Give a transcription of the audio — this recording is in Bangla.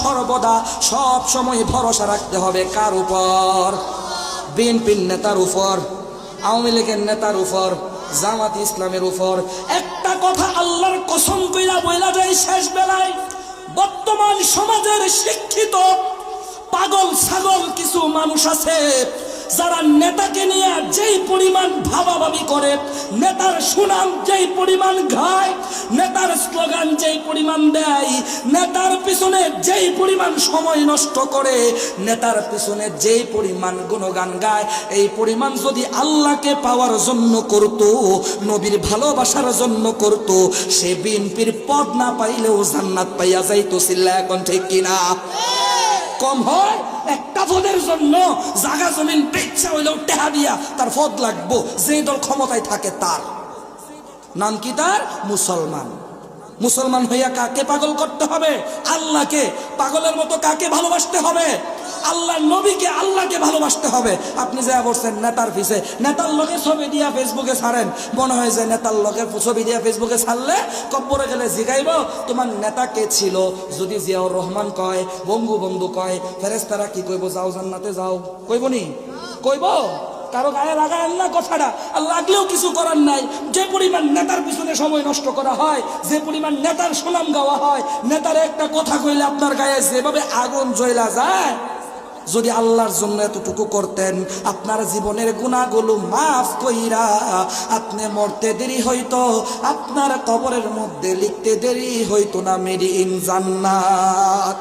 সর্বদা সব সময় ভরসা রাখতে হবে। কার উপর? বিএনপির নেতার উপর, আওয়ামী লীগের নেতার উপর, জামাত ইসলামের উপর। একটা কথা আল্লাহর কসম কইরা বইলা যায় শেষ বেলায়, বর্তমান সমাজের শিক্ষিত পাগল ছাগল কিছু মানুষ আছে, যারা নেতাকে নিয়ে যেই পরিমাণ ভাবাভাবি করে, নেতার সুনাম যেই পরিমাণ গায় নেতার স্লোগান যেই পরিমাণ দেয়, নেতার পিছনে যেই পরিমাণ সময় নষ্ট করে, নেতার পিছনে যেই পরিমাণ গুণগান গায়, এই পরিমাণ যদি আল্লাহকে পাওয়ার জন্য করত, নবীর ভালোবাসার জন্য করত, সে বিএনপির পদ না পাইলেও জান্নাত পাইয়া যাইতো সিল্লা, এখন ঠিক কিনা? কম হয় একটা পদের জন্য জাগা জমিন বেচ্ছা হইলেও টেহা দিয়া তার পদ লাগবো যে দল ক্ষমতায় থাকে তার। নাম কি তার? মুসলমান। মুসলমান হইয়া কাকে পাগল করতে হবে? আল্লাহকে। পাগলের মতো কাকে ভালোবাসতে হবে? আল্লাহ নবীকে আল্লাহকে ভালোবাসতে হবে। আপনি যা বলছেন নেতার পিছে, নেতার লোকে ছবি দিয়া ফেসবুকে ছাড়েন। মনে হয় যে নেতার লোকে ছবি দিয়া ফেসবুকে ছাড়লে কব্বরে গেলে জিগাইব। তোমার নেতা কে ছিল? যদি জিয়াউর রহমান কয়, বঙ্গবন্ধু কয় ফেরেস্তারা কি কইব? যাও জান্নাতে যাও। কইব নি? কইব? কারও গায়ে লাগায় না কথাটা আর লাগলেও কিছু করার নাই। যে পরিমাণ নেতার পিছনে সময় নষ্ট করা হয়, যে পরিমাণ নেতার সুনাম গাওয়া হয়, নেতার একটা কথা কইলে আপনার গায়ে যেভাবে আগুন জ্বলা যায়, যদি আল্লাহর জন্য এতটুকু করতেন, আপনার জীবনের গুণাগুলো মাফ কইরা আপনি মরতে দেরি হইতো, আপনার কবরের মধ্যে লিখতে দেরি হইতো না, মেরি ইন জান্নাত।